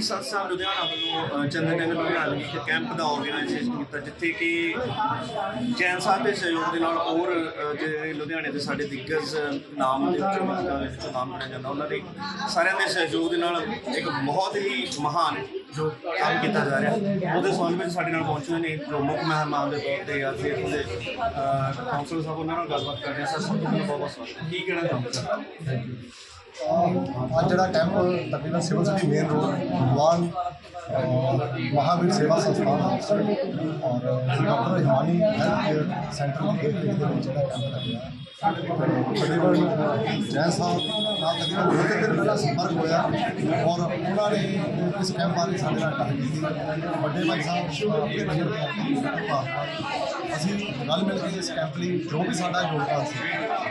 ਮਹਾਵੀਰ ਸੰਸਥਾ ਲੁਧਿਆਣਾ ਵੱਲੋਂ ਅ, ਚੰਦਨ ਨਗਰ ਲੁਧਿਆਣਾ ਵਿਖੇ ਕੈਂਪ ਦਾ ਆਰਗੇਨਾਈਜੇਸ਼ਨ ਕੀਤਾ ਜਿੱਥੇ ਕਿ ਜੈਨ ਸਾਹਿਬ ਦੇ ਸਹਿਯੋਗ ਦੇ ਨਾਲ ਹੋਰ ਜਿਹੜੇ ਲੁਧਿਆਣੇ ਦੇ ਸਾਡੇ ਦਿੱਗਜ ਨਾਮ ਦੇ ਵਿੱਚੋਂ ਨਾਮ ਲਿਆ ਜਾਂਦਾ ਉਹਨਾਂ ਦੇ ਸਾਰਿਆਂ ਦੇ ਸਹਿਯੋਗ ਦੇ ਨਾਲ ਇੱਕ ਬਹੁਤ ਹੀ ਮਹਾਨ ਜੋ ਕੰਮ ਕੀਤਾ ਜਾ ਰਿਹਾ। ਉਹਦੇ ਸੰਬੰਧ ਵਿੱਚ ਸਾਡੇ ਨਾਲ ਪਹੁੰਚੇ ਹੋਏ ਨੇ ਮੁੱਖ ਮਹਿਮਾਨ ਦੇ ਤੌਰ ਤੇ ਅੱਜ ਇੱਥੋਂ ਦੇ ਕਾਉਂਸਲਰ ਸਾਹਿਬ ਉਹਨਾਂ ਨਾਲ ਗੱਲਬਾਤ ਕਰ ਰਹੇ ਹਾਂ। ਸਰ ਸਭ ਤੋਂ ਪਹਿਲਾਂ ਬਹੁਤ ਬਹੁਤ ਸਵਾਗਤ ਕੀ ਕਹਿਣਾ ਚਾਹੁੰਦੇ ਸਰ ਅੱਜ ਜਿਹੜਾ ਕੈਂਪ ਤਕਰੀਬਨ ਸਿਵਲ ਸਿਟੀ ਮੇਨ ਰੋਡ ਭਗਵਾਨ ਅਹ, ਮਹਾਵੀਰ ਸੇਵਾ ਸੰਸਥਾਨ ਔਰ doctor Himani health care centre ਦੇ ਵਿੱਚ ਜਿਹੜਾ ਕੈਂਪ ਲੱਗਿਆ ਤਕਰੀਬਨ ਜੈਨ ਸਾਹਿਬ ਨਾਲ ਤਕਰੀਬਨ ਦੋ ਤਿੰਨ ਦਿਨ ਪਹਿਲਾਂ ਸੰਪਰਕ ਹੋਇਆ ਔਰ ਉਹਨਾਂ ਨੇ ਇਸ ਕੈਂਪ ਬਾਰੇ ਸਾਡੇ ਨਾਲ ਗੱਲ ਕੀਤੀ। ਵੱਡੇ ਭਾਈ ਸਾਹਿਬ ਆਪਣੇ ਬਜਟ ਅਸੀਂ ਗੱਲ ਮਿਲ ਕੇ ਇਸ ਕੈਂਪ ਲਈ ਜੋ ਵੀ ਸਾਡਾ ਯੋਗਦਾਨ ਸੀ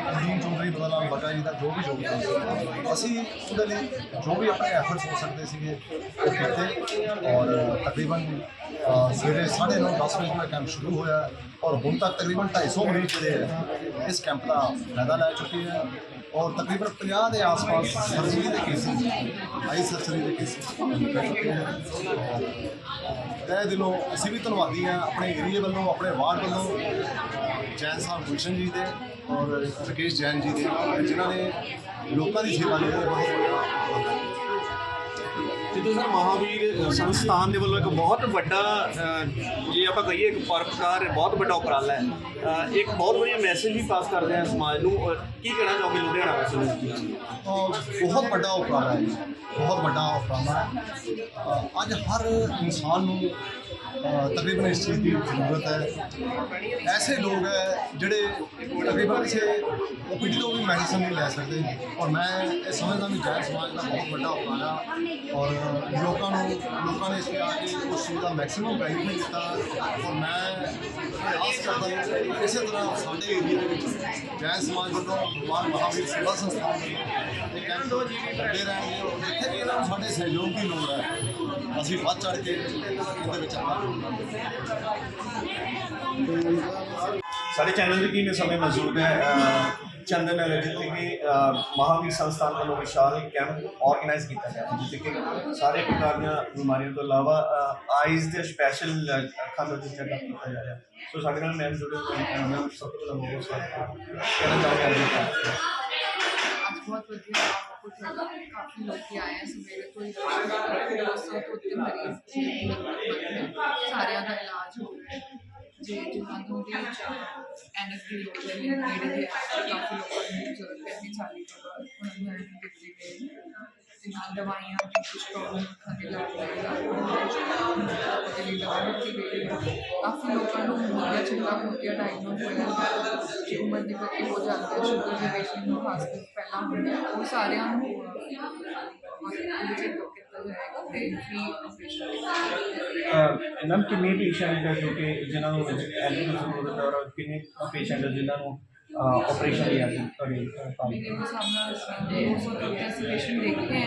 ਅਜੀਮ ਚੌਧਰੀ ਬਦਲਾ ਬਟਾ ਜੀ ਦਾ ਜੋ ਵੀ ਯੋਗਦਾਨ ਸੀ। ਅਸੀਂ ਉਹਦੇ ਲਈ ਜੋ ਵੀ ਆਪਣੇ ਐਫਰਟਸ ਹੋ ਸਕਦੇ ਸੀਗੇ ਉਹ ਕੀਤੇ। ਔਰ ਤਕਰੀਬਨ ਅ, ਸਵੇਰੇ 9:30 10 ਵਜੇ ਦਾ ਕੈਂਪ ਸ਼ੁਰੂ ਹੋਇਆ ਔਰ ਹੁਣ ਤੱਕ ਤਕਰੀਬਨ 250 ਮਰੀਜ਼ ਜਿਹੜੇ ਹੈ ਇਸ ਕੈਂਪ ਦਾ ਫਾਇਦਾ ਲੈ ਚੁੱਕੇ ਹੈ। ਔਰ ਤਕਰੀਬਨ 50 ਦੇ ਆਸ-ਪਾਸ ਸਰਜਰੀ ਦੇ ਕੇਸਿਸ ਆਈ ਸਰਜਰੀ ਦੇ ਕੇਸਿਸ ਕਰ ਚੁੱਕੇ ਹੈ। ਤਹਿ ਦਿਲੋਂ ਅਸੀਂ ਵੀ ਧੰਨਵਾਦੀ ਹਾਂ ਆਪਣੇ ਏਰੀਏ ਵੱਲੋਂ ਆਪਣੇ ਵਾਰਡ ਵੱਲੋਂ। ਜੈਨ ਸਾਹਿਬ ਗੁਲਸ਼ਨ ਜੀ ਦੇ ਔਰ ਰਕੇਸ਼ ਜੈਨ ਜੀ ਦੇ ਜਿਨ੍ਹਾਂ ਨੇ ਲੋਕਾਂ ਦੀ ਸੇਵਾ ਲਈ ਬਹੁਤ ਵੱਡਾ ਜਿੱਦੋਂ ਸਰ ਮਹਾਵੀਰ ਸੰਸਥਾਨ ਦੇ ਵੱਲੋਂ ਇੱਕ ਬਹੁਤ ਵੱਡਾ ਜੇ ਆਪਾਂ ਕਹੀਏ ਇੱਕ ਪਰਪਕਾਰ ਬਹੁਤ ਵੱਡਾ ਉਪਰਾਲਾ ਹੈ। ਇੱਕ ਬਹੁਤ ਵਧੀਆ ਮੈਸੇਜ ਵੀ ਪਾਸ ਕਰਦੇ ਆ ਸਮਾਜ ਨੂੰ। ਔਰ ਕੀ ਕਹਿਣਾ ਚਾਹੋਗੇ ਲੁਧਿਆਣਾ ਵਾਸੀਆਂ ਨੂੰ? ਬਹੁਤ ਵੱਡਾ ਉਪਰਾਲਾ ਹੈ ਜੀ, ਬਹੁਤ ਵੱਡਾ ਉਪਰਾਲਾ ਹੈ। ਅੱਜ ਹਰ ਇਨਸਾਨ ਨੂੰ ਤਕਰੀਬਨ ਇਸ ਚੀਜ਼ ਦੀ ਜ਼ਰੂਰਤ ਹੈ। ਐਸੇ ਲੋਕ ਹੈ ਜਿਹੜੇ ਤਕਰੀਬਨ ਕਿਸੇ ਓਪੀਡੀ ਤੋਂ ਵੀ ਮੈਡੀਸਨ ਨਹੀਂ ਲੈ ਸਕਦੇ। ਔਰ ਮੈਂ ਇਹ ਸਮਝਦਾ ਵੀ ਜੈਨ ਸਮਾਜ ਦਾ ਬਹੁਤ ਵੱਡਾ ਉਪਰਾਲਾ ਔਰ ਲੋਕਾਂ ਨੂੰ, ਲੋਕਾਂ ਨੇ ਇਸ ਤੇ ਆ ਕੇ ਉਸ ਚੀਜ਼ ਦਾ ਮੈਕਸਿਮਮ ਬੈਨੀਫਿਟ ਦਿੱਤਾ। ਔਰ ਮੈਂ ਆਸ ਕਰਦਾ ਹਾਂ ਇਸੇ ਤਰ੍ਹਾਂ ਸਾਡੇ ਏਰੀਆ ਦੇ ਵਿੱਚ ਜੈਨ ਸਮਾਜ ਵੱਲੋਂ ਭਗਵਾਨ ਮਹਾਵੀਰ ਸੇਵਾ ਸੰਸਥਾਨ ਵੱਲੋਂ ਇਹ ਕੈਂਪ ਲੱਗੇ ਰਹਿਣਗੇ। ਇੱਥੇ ਵੀ ਇਹਨਾਂ ਨੂੰ ਸਾਡੇ ਸਹਿਯੋਗ ਦੀ ਲੋੜ ਹੈ। ਅਸੀਂ ਵੱਧ ਚੜ ਕੇ ਇਹਦੇ ਵਿੱਚ ਆਪਣਾ ਯੋਗਦਾਨ ਦੇਵਾਂਗੇ ਸਾਡੇ ਚੈਨਲ ਦੇ ਟੀਮ ਇਸ ਸਮੇਂ ਮੌਜੂਦ ਹੈ ਅ, ਚੰਦਨ ਨਗਰ ਜਿੱਥੇ ਕਿ ਅ, ਮਹਾਵੀਰ ਸੰਸਥਾਨ ਵੱਲੋਂ ਵਿਸ਼ਾਲ ਕੈਂਪ ਆਰਗੇਨਾਈਜ਼ ਕੀਤਾ ਗਿਆ ਹੈ, ਜਿੱਥੇ ਕਿ ਸਾਰੇ ਪ੍ਰਕਾਰ ਦੀਆਂ ਬਿਮਾਰੀਆਂ ਤੋਂ ਇਲਾਵਾ ਆਈਜ਼ ਦੇ ਸਪੈਸ਼ਲ ਅੱਖਾਂ ਦਾ ਜੋ ਚੈੱਕਅਪ ਕੀਤਾ ਜਾ ਰਿਹਾ ਸੋ ਸਾਡੇ ਨਾਲ ਮੈਮ ਬਹੁਤ ਸਵਾਗਤ ਹੈ ਕਹਿਣਾ ਚਾਹੁੰਦੇ ਹਾਂ ਅੱਜ ਦੇ ਕੈਂਪ ਤੇ। ਅੱਜ ਬਹੁਤ ਵਧੀਆ ਕੁਝ ਹੈਗਾ ਕਾਫੀ ਲੋਕ ਆਏ ਆ ਸਵੇਰੇ ਤੋਂ ਹੀ ਦੋ ਸੌ ਤੋਂ ਉੱਤੇ ਮਰੀਜ਼ ਜਿਹੜੇ ਸਾਰਿਆਂ ਦਾ ਇਲਾਜ ਹੋ ਰਿਹਾ ਹੈ ਜੇ ਜਿਨ੍ਹਾਂ ਨੂੰ ਵੀ ਐਨਐਸ ਦੀ ਲੋੜ ਹੈ ਨੇੜੇ ਦੇ ਕਾਫੀ ਲੋਕਾਂ ਨੂੰ ਜ਼ਰੂਰਤ ਪੈਂਦੀ ਚਾਲੀ ਤੋਂ ਬਾਅਦ ਉਹਨਾਂ ਨੂੰ ਐਡਮਿਟ ਦਿੱਤੇ ਗਏ ਨੇ। ਤੇ ਨਾਲ ਦਵਾਈਆਂ ਦੀ ਕੁਝ ਪ੍ਰੋਬਲਮ ਖਾਤੇ ਲੱਗ ਰਹੀ ਉਹਦੇ ਲਈ ਦਵਾ ਦਿੱਤੀ ਗਈ ਕਾਫੀ ਲੋਕਾਂ ਨੂੰ ਮੋਤੀਆ ਚਿੰਤਾ ਮੋਤੀਆ ਡਾਇਗਨੋਸ ਹੋਇਆ। ਜੇ ਉਮਰ ਦੀ ਬੱਤੀ ਹੋ ਜਾਂਦੀ ਹੈ ਸ਼ੂਗਰ ਦੇ ਪੇਸ਼ੈਂਟ ਨੂੰ ਖਾਸ ਕਰ ਪਹਿਲਾਂ ਹੁੰਦਾ ਉਹ ਸਾਰਿਆਂ ਨੂੰ ਹਸਪਤਾਲ ਵਿੱਚ ਕੀਤਾ ਜਾਏਗਾ ਤੇ ਫ੍ਰੀ ਆਪਰੇਸ਼ਨ ਮੈਮ, ਕਿੰਨੇ ਪੇਸ਼ੈਂਟ ਜੋ ਕਿ ਜਿਨ੍ਹਾਂ ਨੂੰ ਐਲੀਗੇਸ਼ਨ ਹੋ ਰਿਹਾ ਔਰ ਕਿੰਨੇ ਪੇਸ਼ੈਂਟ ਹੈ ਜਿਨ੍ਹਾਂ ਨੂੰ ਆਪਰੇਸ਼ਨ ਲਿਆ ਸੀ ਤੁਹਾਡੇ ਕੰਮ मेरे को सामना दो सौ तक ऐसे पेशेंट देखे हैं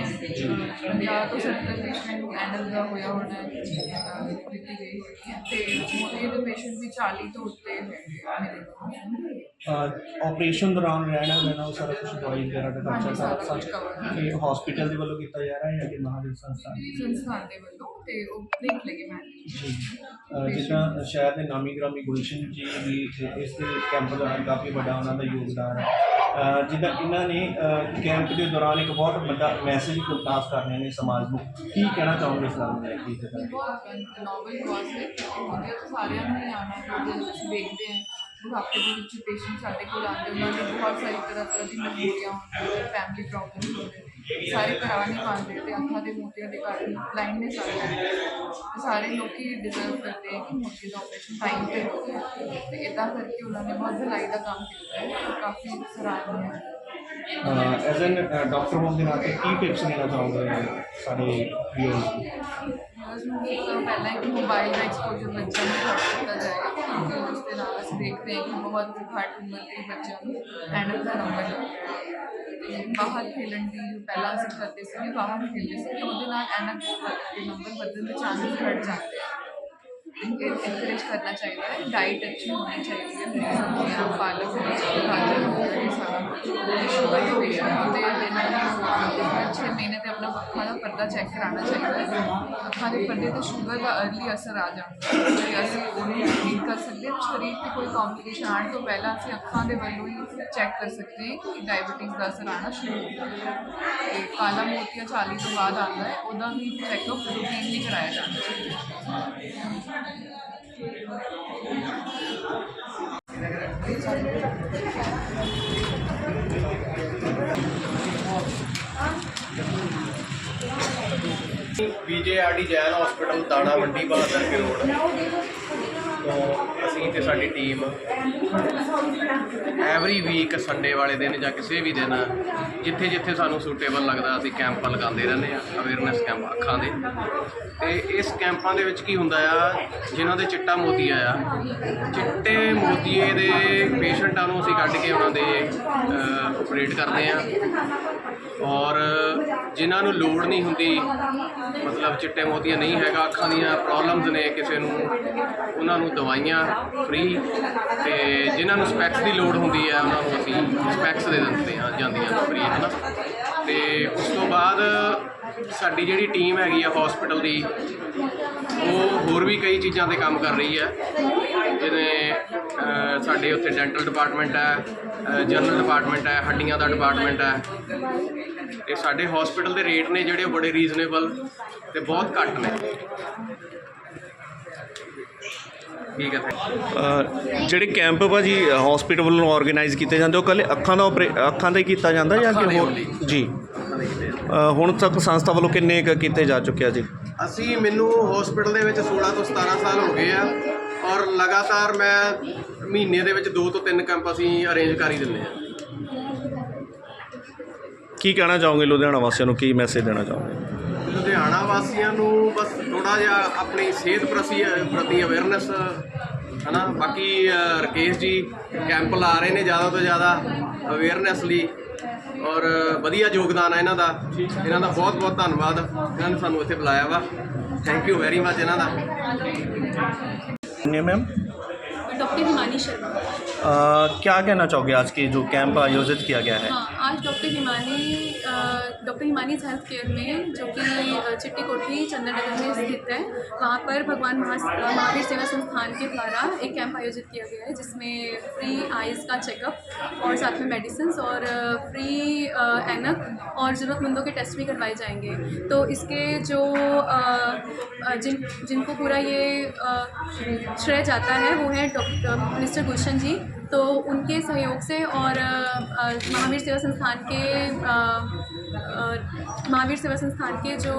पंजाब तो सत्तर पेशेंट ਨੂੰ ਐਨਲ ਦਾ ਹੋਇਆ ਹੋਣਾ ਹੈ ਦਿੱਤੀ ਗਈ ਹੋਈ ਹੈ ਤੇ ਮੋਟੇ ਦੇ ਪੇਸ਼ੈਂਟ ਵੀ 40 ਤੋਂ ਉੱਤੇ ਹੈਗੇ ਆ ਮੇਰੇ ਕੋਲ ਆਪਰੇਸ਼ਨ ਦੌਰਾਨ ਰਹਿਣਾ ਲੈਣਾ ਉਹ ਸਾਰਾ ਕੁਝ ਦਵਾਈ ਵਗੈਰਾ ਦਾ ਹਾਂਜੀ, ਖਰਚਾ ਸਾਰਾ ਸਾਰਾ ਕੁਛ cover ਹੈ। ਇਹ ਹਸਪੀਟਲ ਦੇ ਵੱਲੋਂ ਕੀਤਾ ਜਾ ਰਿਹਾ ਹੈ ਜਾਂ ਕਿ ਮਹਾਵੀਰ ਸੰਸਥਾਨ ਸੰਸਥਾਨ ਦੇ ਵੱਲੋਂ ਤੇ ਉਹ ਦੇਖ ਲਗੇ ਮੈਂ ਜੀ ਅਹ ਜਿੱਦਾਂ ਸ਼ਹਿਰ ਦੇ ਨਾਮੀ ਗ੍ਰਾਮੀ ਗੁਲਸ਼ਨ ਜੀ ਵੀ ਇਸ ਦੇ ਕੈਂਪ ਦੌਰਾਨ ਕਾਫੀ ਵੱਡਾ ਉਹਨਾਂ ਦਾ ਯੋਗਦਾਨ ਹੈ। ਜਿੱਦਾਂ ਇਹਨਾਂ ਨੇ ਕੈਂਪ ਦੇ ਦੌਰਾਨ ਇੱਕ ਬਹੁਤ ਵੱਡਾ ਮੈਸੇਜ ਪਾਸ ਕਰ ਰਹੇ ਨੇ ਸਮਾਜ ਨੂੰ। ਕੀ ਕਹਿਣਾ ਚਾਹੋਗੇ ਇਸ ਨਾਲ ਲੈ ਕੇ ਕਾਜ਼ ਹੈ ਉਹਦੇ ਤੋਂ ਸਾਰਿਆਂ ਨੂੰ ਹੀ ਆਉਣਾ ਹੈ ਅਸੀਂ ਦੇਖਦੇ ਹਾਂ ਬੁਢਾਪੇ ਦੇ ਵਿੱਚ ਪੇਸ਼ੈਂਟ ਸਾਡੇ ਕੋਲ ਆਉਂਦੇ ਉਹਨਾਂ ਦੀ ਬਹੁਤ ਸਾਰੀ ਤਰ੍ਹਾਂ ਤਰ੍ਹਾਂ ਦੀ ਬਿਮਾਰੀਆਂ ਹੁੰਦੀਆਂ ਫੈਮਿਲੀ ਪ੍ਰੋਬਲਮਸ ਹੁੰਦੇ ਨੇ। ਸਾਰੇ ਕਰਾ ਨਹੀਂ ਪਾਉਂਦੇ ਤੇ ਅੱਖਾਂ ਦੇ ਮੋਤੀਆਂ ਦੇ ਕਾਰਨ ਬਲਾਈਂਡਨੈਸ ਆ ਜਾਂਦੀ ਸਾਰੇ ਲੋਕੀ ਡਿਜ਼ਰਵ ਕਰਦੇ ਆ ਕਿ ਮੋਤੀ ਦਾ ਆਪਰੇਸ਼ਨ ਟਾਈਮ ਤੇ ਹੋ ਜਾਏ ਤੇ ਇਦਾਂ ਕਰਕੇ ਉਹਨਾਂ ਨੇ ਬਹੁਤ ਭਲਾਈ ਦਾ ਕੰਮ ਕੀਤਾ ਹੈ ਕਾਫੀ ਸਰਾਹਨੀय ਹੈ ਐਜ਼ ਐਨ ਡਾਕਟਰ ਹੋਣ ਦੇ ਨਾਤੇ ਕੀ ਟਿਪਸ ਦੇਣਾ ਚਾਹੋਗੇ ਸਾਡੇ ਵਿਊਅਰਸ ਨੂੰ ਬਸ ਨੂੰ ਸਭ ਤੋਂ ਪਹਿਲਾਂ ਹੈ ਕਿ ਮੋਬਾਈਲ ਦਾ ਐਕਸਪੋਜ਼ਰ ਬੱਚਿਆਂ ਨੂੰ ਘੱਟ ਕੀਤਾ ਜਾਏਗਾ ਕਿਉਂਕਿ ਉਸ ਦੇ ਨਾਲ ਅਸੀਂ ਦੇਖਦੇ ਹਾਂ ਕਿ ਬਹੁਤ ਘੱਟ ਉਮਰ ਦੇ ਬੱਚਿਆਂ ਨੂੰ ਐਨਕ ਦਾ ਨੰਬਰ ਲੱਗ ਰਿਹਾ ਹੈ ਤੇ ਬਾਹਰ ਖੇਲਣ ਦੀ ਜੋ ਪਹਿਲਾਂ ਅਸੀਂ ਕਰਦੇ ਸੀ ਬਾਹਰ ਖੇਡਦੇ ਇਨਕਰੇਜ ਕਰਨਾ ਚਾਹੀਦਾ ਹੈ ਡਾਈਟ ਅੱਛੀ ਹੋਣੀ ਚਾਹੀਦੀ ਹੈ ਹਰੀ ਸਬਜ਼ੀਆਂ ਪਾਲਕ ਗਾਜਰ ਹੋ ਸਾਰਾ ਕੁਝ ਸ਼ੂਗਰ ਦੇ ਪੇਸ਼ੈਂਟ ਹੁੰਦੇ ਇਹਨਾਂ ਨੂੰ ਛੇ ਮਹੀਨੇ ਤੇ ਆਪਣਾ ਅੱਖਾਂ ਦਾ ਪਰਦਾ ਚੈੱਕ ਕਰਾਉਣਾ ਚਾਹੀਦਾ ਹੈ। ਅੱਖਾਂ ਦੇ ਪਰਦੇ ਤੇ ਸ਼ੂਗਰ ਦਾ ਅਰਲੀ ਅਸਰ ਆ ਜਾਂਦਾ ਹੈ। ਅਸੀਂ ਉਹਨੂੰ ਠੀਕ ਕਰ ਸਕਦੇ ਹਾਂ, ਸਰੀਰ ਤੇ ਕੋਈ ਕੰਪਲਿਕੇਸ਼ਨ ਆਉਣ ਤੋਂ ਪਹਿਲਾਂ ਅਸੀਂ ਅੱਖਾਂ ਦੇ ਵੱਲੋਂ ਹੀ ਚੈੱਕ ਕਰ ਸਕਦੇ ਹਾਂ ਕਿ ਡਾਇਬੀਟਿਸ ਦਾ ਅਸਰ ਆਉਣਾ ਸ਼ੁਰੂ ਹੋ ਗਿਆ ਤੇ ਕਾਲਾ ਮੋਤੀਆ 40 ਤੋਂ ਬਾਅਦ ਆਉਂਦਾ ਹੈ, ਉਹਦਾ ਵੀ ਚੈੱਕਅਪ ਰੂਟੀਨਲੀ ਕਰਾਇਆ ਜਾਣਾ ਚਾਹੀਦਾ ਹੈ। ਪੀਜੇਆਰਡੀ ਜੈਨ ਹਸਪੀਟਲ ਦਾਣਾ ਮੰਡੀ ਬਹਾਦਰ ਰੋਡ ਤੋਂ ਅਸੀਂ ਤੇ ਸਾਡੀ ਟੀਮ ਐਵਰੀ ਵੀਕ ਸੰਡੇ ਵਾਲੇ ਦਿਨ ਜਾਂ ਕਿਸੇ ਵੀ ਦਿਨ ਜਿੱਥੇ ਜਿੱਥੇ ਸਾਨੂੰ ਸੂਟੇਬਲ ਲੱਗਦਾ, ਅਸੀਂ ਕੈਂਪ ਲਗਾਉਂਦੇ ਰਹਿੰਦੇ ਆ ਅਵੇਅਰਨੈਸ ਕੈਂਪ ਅੱਖਾਂ ਦੇ। ਤੇ ਇਸ ਕੈਂਪਾਂ ਦੇ ਵਿੱਚ ਕੀ ਹੁੰਦਾ ਆ, ਜਿਨ੍ਹਾਂ ਦੇ ਚਿੱਟਾ ਮੋਤੀਆ ਆ ਚਿੱਟੇ ਮੋਤੀਏ ਦੇ ਪੇਸ਼ੈਂਟਾਂ ਨੂੰ ਅਸੀਂ ਕੱਢ ਕੇ ਉਹਨਾਂ ਦੇ ਆਪਰੇਟ ਕਰਦੇ ਆ ਔਰ ਜਿਨ੍ਹਾਂ ਨੂੰ ਲੋੜ ਨਹੀਂ ਹੁੰਦੀ, ਮਤਲਬ ਚਿੱਟੇ ਮੋਤੀਆਂ ਨਹੀਂ ਹੈਗਾ, ਅੱਖਾਂ ਦੀਆਂ ਪ੍ਰੋਬਲਮਸ ਨੇ ਕਿਸੇ ਨੂੰ, ਉਹਨਾਂ ਨੂੰ ਦਵਾਈਆਂ ਫ੍ਰੀ ਤੇ ਜਿਨ੍ਹਾਂ ਨੂੰ ਸਪੈਕਸ ਦੀ ਲੋੜ ਹੁੰਦੀ ਹੈ, ਉਹਨਾਂ ਨੂੰ ਅਸੀਂ ਸਪੈਕਸ ਦੇ ਦਿੰਦੇ ਹਾਂ, ਜਾਂਦੀਆਂ ਫ੍ਰੀ ਹੈ ਨਾ ਤੇ ਉਸ ਤੋਂ ਬਾਅਦ ਸਾਡੀ ਜਿਹੜੀ ਟੀਮ ਹੈਗੀ ਆ ਹਸਪੀਟਲ ਦੀ ਉਹ ਹੋਰ ਵੀ ਕਈ ਚੀਜ਼ਾਂ ਤੇ ਕੰਮ ਕਰ ਰਹੀ ਹੈ। ਜਿਵੇਂ ਸਾਡੇ ਉੱਥੇ ਡੈਂਟਲ ਡਿਪਾਰਟਮੈਂਟ ਹੈ ਜਨਰਲ ਡਿਪਾਰਟਮੈਂਟ ਹੈ ਹੱਡੀਆਂ ਦਾ ਡਿਪਾਰਟਮੈਂਟ ਹੈ। ਤੇ ਸਾਡੇ ਹਸਪੀਟਲ ਦੇ ਰੇਟ ਨੇ ਜਿਹੜੇ ਬੜੇ ਰੀਜ਼ਨੇਬਲ ਤੇ ਬਹੁਤ ਘੱਟ ਨੇ। ਠੀਕ ਹੈ ਜਿਹੜੇ ਕੈਂਪ ਭਾਜੀ ਹਸਪੀਟਲ ਵੱਲੋਂ ਆਰਗੇਨਾਈਜ਼ ਕੀਤੇ ਜਾਂਦੇ ਉਹ ਕੱਲੇ ਅੱਖਾਂ ਦਾ ਅੱਖਾਂ ਦਾ ਹੀ ਕੀਤਾ ਜਾਂਦਾ ਜਾਂ ਕਿ ਹੋਰ। ਜੀ। ਹੁਣ ਤੱਕ ਸੰਸਥਾ ਵੱਲੋਂ ਕਿੰਨੇ ਕੁ ਕੀਤੇ ਜਾ ਚੁੱਕੇ ਆ ਜੀ? ਅਸੀਂ ਮੈਨੂੰ ਹਸਪੀਟਲ ਦੇ ਵਿੱਚ 16 ਤੋਂ 17 ਸਾਲ ਹੋ ਗਏ ਆ ਔਰ ਲਗਾਤਾਰ ਮੈਂ ਮਹੀਨੇ ਦੇ ਵਿੱਚ ਦੋ ਤੋਂ ਤਿੰਨ ਕੈਂਪ ਅਸੀਂ ਅਰੇਂਜ ਕਰ ਹੀ ਦਿੰਦੇ ਆ। ਕੀ ਕਹਿਣਾ ਚਾਹੋਗੇ ਲੁਧਿਆਣਾ ਵਾਸੀਆਂ ਨੂੰ? ਕੀ ਮੈਸੇਜ ਦੇਣਾ ਚਾਹੋਗੇ? ਲੁਧਿਆਣਾ ਵਾਸੀਆਂ ਨੂੰ ਬਸ ਥੋੜਾ ਜਿਹਾ ਆਪਣੀ ਸਿਹਤ ਪ੍ਰਤੀ ਪ੍ਰਤੀ ਅਵੇਅਰਨੈਸ ਹਨਾ? ਬਾਕੀ ਰਕੇਸ਼ ਜੀ ਕੈਂਪ ਲਾ ਰਹੇ ਨੇ ਜ਼ਿਆਦਾ ਤੋਂ ਜ਼ਿਆਦਾ ਅਵੇਅਰਨੈਸ ਲਈ। ਔਰ ਵਧੀਆ ਯੋਗਦਾਨ ਆ ਇਹਨਾਂ ਦਾ। ਇਹਨਾਂ ਦਾ ਬਹੁਤ ਬਹੁਤ ਧੰਨਵਾਦ। ਇਹਨਾਂ ਨੇ ਸਾਨੂੰ ਇੱਥੇ ਬੁਲਾਇਆ ਵਾ। ਥੈਂਕ ਯੂ ਵੈਰੀ ਮੱਚ ਇਹਨਾਂ ਦਾ। ਮੈਮ ਡਾਕਟਰ ਹਿਮਾਨੀ ਸ਼ਰਮਾ अ, क्या कहना चाहोगे आज के जो कैंप आयोजित किया गया है? हाँ आज doctor Himani doctor Himani health care में जो कि चिट्टी कोठी चंद्रनगर में स्थित है वहाँ पर भगवान महा महावीर सेवा संस्थान के द्वारा एक कैंप आयोजित किया गया है जिसमें फ्री आइज़ का चेकअप और साथ में मेडिसिन और फ्री एनक और ज़रूरतमंदों के टेस्ट भी करवाए जाएँगे। तो इसके जो जिन जिनको पूरा ये श्रेय जाता है वो है डॉक्टर मिस्टर गुलशन जी तो उनके सहयोग से और महावीर सेवा संस्थान के महावीर सेवा संस्थान के जो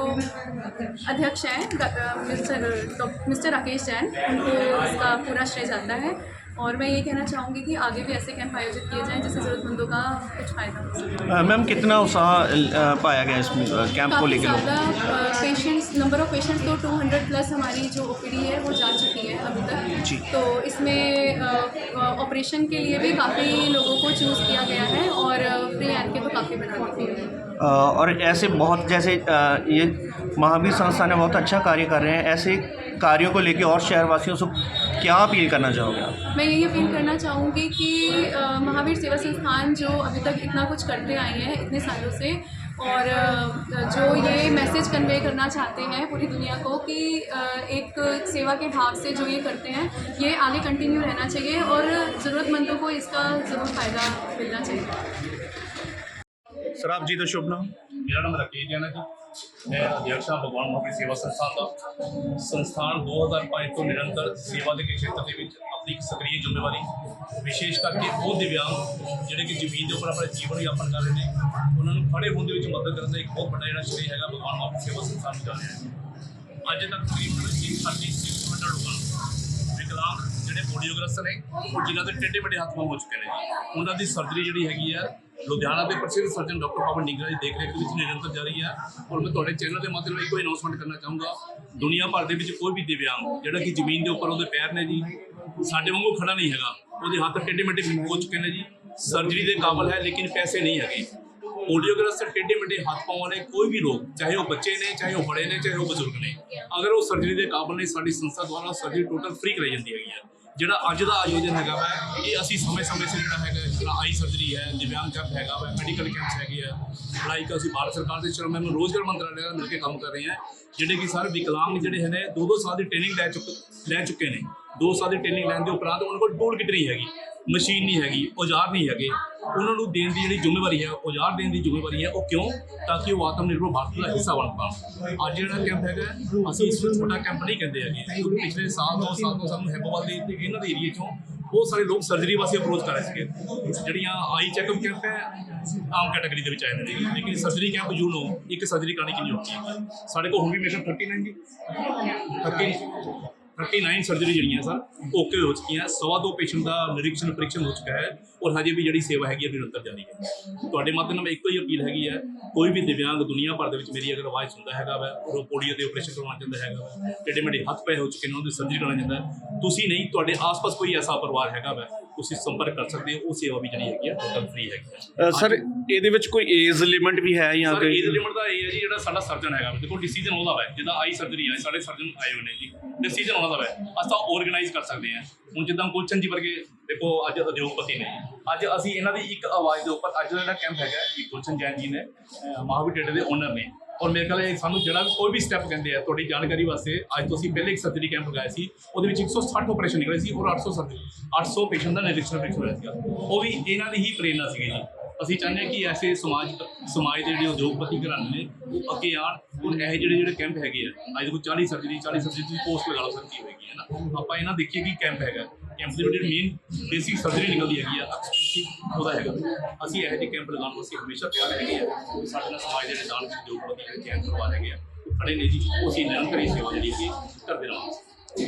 अध्यक्ष हैं मिस्टर डॉ- मिस्टर राकेश जैन उनको इसका पूरा श्रेय जाता है। और मैं ये कहना चाहूँगी कि आगे भी ऐसे कैंप आयोजित किए जाएँ जिससे ज़रूरतमंदों का कुछ फ़ायदा हो सके। मैम कितना उत्साह पाया गया इस कैंप को लेकर ज़्यादा पेशेंट्स नंबर ऑफ़ पेशेंट्स तो 200 प्लस हमारी जो ओपीडी है वो जा जी। तो इसमें ऑपरेशन के लिए भी काफ़ी लोगों को चूज़ किया गया है और फ्री एंड के तो काफ़ी बना दी है और ऐसे बहुत जैसे ये महावीर संस्थान है बहुत अच्छा कार्य कर रहे हैं ऐसे कार्यों को लेकर और शहरवासियों से क्या अपील करना चाहोगे आप मैं यही अपील करना चाहूँगी कि महावीर सेवा संस्थान जो अभी तक इतना कुछ करते आए हैं इतने सालों से और अ, जो ये मैसेज कन्वे करना चाहते हैं पूरी दुनिया को कि अ, एक सेवा के भाव से जो ये करते हैं ये आगे कंटिन्यू रहना चाहिए और ज़रूरतमंदों को इसका ज़रूर फ़ायदा मिलना चाहिए सर आप जी तो शुभ नाम ਮੇਰਾ ਨਾਮ ਰਾਕੇਸ਼ ਜੈਨ ਹੈ ਜੀ ਮੈਂ ਅਧਿਆਕਸ਼ ਹਾਂ ਭਗਵਾਨ ਮਹਾਵੀਰ ਸੇਵਾ ਸੰਸਥਾਨ ਦਾ ਸੰਸਥਾਨ 2005 ਤੋਂ ਨਿਰੰਤਰ ਸੇਵਾ ਦੇ ਖੇਤਰ ਦੇ ਵਿੱਚ ਆਪਣੀ ਇੱਕ ਸਕਰੀय ਜ਼ਿੰਮੇਵਾਰੀ, ਵਿਸ਼ੇਸ਼ ਕਰਕੇ ਉਹ ਦਿਵਿਆਂਗ ਜਿਹੜੇ ਕਿ ਜ਼ਮੀਨ ਦੇ ਉੱਪਰ ਆਪਣਾ ਜੀਵਨ ਯਾਪਨ ਕਰ ਰਹੇ ਨੇ, ਉਹਨਾਂ ਨੂੰ ਖੜੇ ਹੋਣ ਦੇ ਵਿੱਚ ਮਦਦ ਕਰਨ ਦਾ ਇੱਕ ਬਹੁਤ ਵੱਡਾ ਜਿਹੜਾ ਸ਼੍ਰੇ ਹੈਗਾ, ਭਗਵਾਨ ਮਹਾਵੀਰ ਸੇਵਾ ਸੰਸਥਾ ਨੂੰ ਜਾ ਰਿਹਾ ਹੈ। ਅੱਜ ਤੱਕ ਤਕਰੀਬਨ ਇੱਕ ਸਾਡੀ 600 ਲੋਕਾਂ ਨੂੰ ਵਿਕਲਾਂਗ ਜਿਹੜੇ ਪੋਲੀਓਗ੍ਰਸਤ ਨੇ, ਉਹ ਜਿਨ੍ਹਾਂ ਦੇ ਟੇਢੇ ਵੱਡੇ ਹੱਥ ਹੋ ਚੁੱਕੇ ਨੇ। ਉਹਨਾਂ ਦੀ ਸਰਜਰੀ ਜਿਹੜੀ ਹੈਗੀ ਆ, ਲੁਧਿਆਣਾ ਦੇ ਪ੍ਰਸਿੱਧ ਸਰਜਨ ਡਾਕਟਰ ਪਵਨ ਨਿਗਰਾ ਦੀ ਦੇਖ ਰੇਖ ਵਿੱਚ ਨਿਰੰਤਰ ਜਾਰੀ ਹੈ ਔਰ ਮੈਂ ਤੁਹਾਡੇ ਚੈਨਲ ਦੇ ਮਾਧਿਅਮ ਰਾਹੀਂ ਕੋਈ ਅਨਾਉਂਸਮੈਂਟ ਕਰਨਾ ਚਾਹੂੰਗਾ, ਦੁਨੀਆ ਭਰ ਦੇ ਵਿੱਚ ਕੋਈ ਵੀ ਦਿਵਿਆਂਗ, ਜਿਹੜਾ ਕਿ ਜ਼ਮੀਨ ਦੇ ਉੱਪਰ ਉਹਦੇ ਪੈਰ ਨੇ ਜੀ ਸਾਡੇ ਵਾਂਗੂ ਖੜਾ ਨਹੀਂ ਹੈਗਾ। ਉਹਦੇ ਹੱਥ ਟੇਢੇ ਮੇਢੇ ਹੋ ਚੁੱਕੇ ਨੇ ਜੀ। ਸਰਜਰੀ ਦੇ ਕਾਬਲ ਹੈ, ਲੇਕਿਨ ਪੈਸੇ ਨਹੀਂ ਹੈਗੇ। ਪੋਲੀਓਗ੍ਰਸਤ ਟੇਢੇ ਮੇਢੇ ਹੱਥ ਪਾਉਣ ਵਾਲੇ ਕੋਈ ਵੀ ਲੋਕ, ਚਾਹੇ ਉਹ ਬੱਚੇ ਨੇ, ਚਾਹੇ ਉਹ ਬੜੇ ਨੇ, ਚਾਹੇ ਉਹ ਬਜ਼ੁਰਗ ਨੇ, ਅਗਰ ਉਹ ਸਰਜਰੀ ਦੇ ਕਾਬਲ ਨੇ, ਸਾਡੀ ਸੰਸਥਾ ਦੁਆਰਾ ਸਰਜਰੀ ਟੋਟਲ ਫ੍ਰੀ ਕਰਾਈ ਜਾਂਦੀ ਹੈਗੀ ਹੈ। ਜਿਹੜਾ ਅੱਜ ਦਾ ਆਯੋਜਨ ਹੈਗਾ ਵਾ, ਇਹ ਅਸੀਂ ਸਮੇਂ-ਸਮੇਂ ਸਿਰ ਜਿਹੜਾ ਹੈਗਾ ਜਿਹੜਾ ਆਈ ਸਰਜਰੀ ਹੈ, ਦਿਵਿਆਂਗ ਕੈਂਪ ਹੈਗਾ ਵਾ ਮੈਡੀਕਲ ਕੈਂਪਸ ਹੈਗੇ ਆ। ਲਾਈਕ ਅਸੀਂ ਭਾਰਤ ਸਰਕਾਰ ਦੇ ਸ਼੍ਰਮ ਨੂੰ ਰੋਜ਼ਗਾਰ ਮੰਤਰਾਲੇ ਨਾਲ ਮਿਲ ਕੇ ਕੰਮ ਕਰ ਰਹੇ ਹਾਂ, ਜਿਹੜੇ ਕਿ ਸਰ ਵਿਕਲਾਂਗ ਜਿਹੜੇ ਨੇ ਦੋ ਦੋ ਸਾਲ ਦੀ ਟ੍ਰੇਨਿੰਗ ਲੈ ਚੁੱਕ, ਲੈ ਚੁੱਕੇ ਨੇ। ਦੋ ਸਾਲ ਦੀ ਟ੍ਰੇਨਿੰਗ ਲੈਣ ਦੇ ਉਪਰੰਤ ਉਹਨਾਂ ਕੋਲ ਟੂਲ ਕਿਟ ਨਹੀਂ ਹੈਗੀ ਮਸ਼ੀਨ ਨਹੀਂ ਹੈਗੀ, ਔਜ਼ਾਰ ਨਹੀਂ ਹੈਗੇ। ਉਹਨਾਂ ਨੂੰ ਦੇਣ ਦੀ ਜਿਹੜੀ ਜ਼ਿੰਮੇਵਾਰੀ ਹੈ ਔਜ਼ਾਰ ਦੇਣ ਦੀ ਜ਼ਿੰਮੇਵਾਰੀ ਹੈ, ਉਹ ਕਿਉਂ? ਤਾਂ ਕਿ ਉਹ ਆਤਮ ਨਿਰਭਰ ਭਾਰਤ ਦਾ ਹਿੱਸਾ ਬਣ ਪਾਉਣ ਅੱਜ ਜਿਹੜਾ ਕੈਂਪ ਹੈਗਾ, ਅਸੀਂ ਇਸ ਨੂੰ ਛੋਟਾ ਕੈਂਪ ਨਹੀਂ ਕਹਿੰਦੇ ਹੈਗੇ। ਪਿਛਲੇ ਸਾਲ ਦੋ ਸਾਲ ਤੋਂ ਸਾਨੂੰ ਹੈਬੋਵਾਲ ਦੇ ਇਹਨਾਂ ਦੇ ਏਰੀਏ ਚੋਂ ਬਹੁਤ ਸਾਰੇ ਲੋਕ ਸਰਜਰੀ ਵਾਸਤੇ ਅਪਰੋਚ ਕਰ ਰਹੇ ਸੀਗੇ। ਜਿਹੜੀਆਂ ਆਈ ਚੈੱਕਅਪ ਕੈਂਪ ਹੈ, ਆਮ ਕੈਟਾਗਰੀ ਦੇ ਵਿੱਚ ਆਏ ਨੇ। ਲੇਕਿਨ ਸਰਜਰੀ ਕੈਂਪ ਯੂ ਨੋ ਇੱਕ ਸਰਜਰੀ ਕਰਾਣੀ ਕਿੰਨੀ ਔਖੀ ਹੈ? ਸਾਡੇ ਕੋਲ ਹੁਣ ਵੀ ਮੇਰੇ 39 ਜੀ। 30 39 ਸਰਜਰੀ ਜਿਹੜੀਆਂ ਸਰ ਓਕੇ ਹੋ ਚੁੱਕੀਆਂ ਸਵਾ ਦੋ ਪੇਸ਼ੈਂਟ ਦਾ ਨਿਰੀਖਣ ਪਰੀਖਣ ਹੋ ਚੁੱਕਾ ਹੈ ਔਰ ਹਜੇ ਵੀ ਜਿਹੜੀ ਸੇਵਾ ਹੈਗੀ ਹੈ ਨਿਰੰਤਰ ਜਾਰੀ ਹੈ। ਤੁਹਾਡੇ ਮਾਧਿਅਮ ਨਾਲ ਇੱਕੋ ਹੀ ਅਪੀਲ ਹੈਗੀ ਹੈ, ਕੋਈ ਵੀ ਦਿਵਿਆਂਗ ਦੁਨੀਆ ਭਰ ਦੇ ਵਿੱਚ ਮੇਰੀ ਅਗਰ ਆਵਾਜ਼ ਸੁਣਦਾ ਹੈਗਾ ਵਾ ਉਹ ਪੋਲੀਓ ਦੇ ਆਪਰੇਸ਼ਨ ਕਰਵਾਉਣਾ ਚਾਹੁੰਦਾ ਹੈਗਾ ਵਾ ਟੇਡੇ ਮੇਡੇ ਹੱਥ ਪੈ ਹੋ ਚੁੱਕੇ ਨੇ ਉਹਨਾਂ ਦੀ ਸਰਜਰੀ ਕਰਾਉਣਾ ਚਾਹੁੰਦਾ ਤੁਸੀਂ ਨਹੀਂ, ਤੁਹਾਡੇ ਆਸ-ਪਾਸ ਕੋਈ ਐਸਾ ਪਰਿਵਾਰ ਹੈਗਾ ਵਾ ਤੁਸੀਂ ਸੰਪਰਕ ਕਰ ਸਕਦੇ ਹੋ ਉਹ ਸੇਵਾ ਵੀ ਜਿਹੜੀ ਹੈਗੀ ਹੈ ਟੋਟਲ ਫ੍ਰੀ ਹੈਗੀ ਹੈ ਸਰ ਇਹਦੇ ਵਿੱਚ ਕੋਈ ਏਜ ਲਿਮਿਟ ਵੀ ਹੈ ਜਾਂ ਕੋਈ ਏਜ ਲਿਮਟ ਦਾ ਇਹ ਹੈ ਜੀ ਜਿਹੜਾ ਸਾਡਾ ਸਰਜਨ ਹੈਗਾ ਦੇਖੋ ਡਿਸੀਜਨ ਉਹਦਾ ਵਾ ਜਿੱਦਾਂ ਆਈ ਸਰਜਰੀ ਹੈ ਸਾਡੇ ਸਰਜਨ ਆਏ ਹੋਏ ਨੇ ਜੀ। ਡਿਸੀਜਨ ਉਹਨਾਂ ਦਾ ਵਾ ਅਸੀਂ ਆਰਗੇਨਾਈਜ਼ ਕਰ ਸਕਦੇ ਹਾਂ। ਹੁਣ ਜਿੱਦਾਂ ਗੁਲਸ਼ਨ ਜੀ ਵਰਗੇ ਦੇਖੋ ਅੱਜ ਉਦਯੋਗਪਤੀ ਨੇ ਅੱਜ ਅਸੀਂ ਇਹਨਾਂ ਦੀ ਇੱਕ ਆਵਾਜ਼ ਦੇ ਉੱਪਰ ਅੱਜ ਦਾ ਜਿਹੜਾ ਕੈਂਪ ਹੈਗਾ ਇਹ ਗੁਲਸ਼ਨ ਜੈਨ ਜੀ ਨੇ ਮਹਾਵੀਰ ਟੇਡੇ ਦੇ ਓਨਰ ਨੇ। ਔਰ ਮੇਰੇ ਖਿਆਲ ਇਹ ਸਾਨੂੰ ਜਿਹੜਾ ਵੀ ਕੋਈ ਵੀ ਸਟੈਪ ਕਹਿੰਦੇ ਆ, ਤੁਹਾਡੀ ਜਾਣਕਾਰੀ ਵਾਸਤੇ ਅੱਜ ਤੋਂ ਅਸੀਂ ਪਹਿਲੇ ਇੱਕ ਸਰਜਰੀ ਕੈਂਪ ਲਗਾਇਆ ਸੀ, ਉਹਦੇ ਵਿੱਚ 160 ਆਪਰੇਸ਼ਨ ਨਿਕਲੇ ਸੀ ਔਰ 800 ਸਰਜਰੀ 800 ਪੇਸ਼ੈਂਟ ਦਾ ਨਿਰੀਖਣ ਪ੍ਰੀਖਣ ਹੋਇਆ ਸੀਗਾ। ਉਹ ਵੀ ਇਹਨਾਂ ਦੀ ਹੀ ਪ੍ਰੇਰਨਾ ਸੀਗੀ ਜੀ। ਅਸੀਂ ਚਾਹੁੰਦੇ ਹਾਂ ਕਿ ਐਸੇ ਸਮਾਜ ਸਮਾਜ ਦੇ ਜਿਹੜੇ ਉਦਯੋਗਪਤੀ ਘਰਾਣੇ ਨੇ, ਉਹ ਅੱਗੇ ਆਣ ਹੁਣ ਇਹ ਜਿਹੜੇ ਜਿਹੜੇ ਕੈਂਪ ਹੈਗੇ ਆ, ਅੱਜ ਦੇਖੋ 40 ਸਰਜਰੀ 40 ਸਰਜਰੀ ਦੀ ਪੋਸਟ ਲਗਾ ਲਓ ਸਰ ਕੀ ਹੋਏਗੀ, ਹੈ ਨਾ? ਆਪਾਂ ਇਹਨਾਂ ਦੇਖੀਏ ਕਿ ਕੈਂਪ ਹੈਗਾ। ਕੈਂਪ ਦੇ ਜਿਹੜੇ ਮੇਨ ਬੇਸਿਕ ਸਰਜਰੀ ਨਿਕਲਦੀ ਹੈਗੀ ਆ expensive ਉਹਦਾ ਹੈਗਾ ਅਸੀਂ ਇਹੋ ਜਿਹੇ ਕੈਂਪ ਲਗਾਉਣ ਵਾਸਤੇ ਹਮੇਸ਼ਾ ਤਿਆਰ ਹੈਗੇ ਆ। ਸਾਡੇ ਨਾਲ ਸਮਾਜ ਦੇ ਜਿਹੜੇ ਦਾਨ ਉਦਯੋਗਪਤੀ ਜਿਹੜੇ ਕੈਂਪ ਕਰਵਾ ਹੈਗੇ ਆ। ਉਹ ਖੜੇ ਨੇ ਜੀ, ਉਹ ਅਸੀਂ ਨਿਰੰਤਰ ਹੀ ਸੇਵਾ ਜਿਹੜੀ ਹੈਗੀ ਕਰਦੇ ਰਹਾਂਗੇ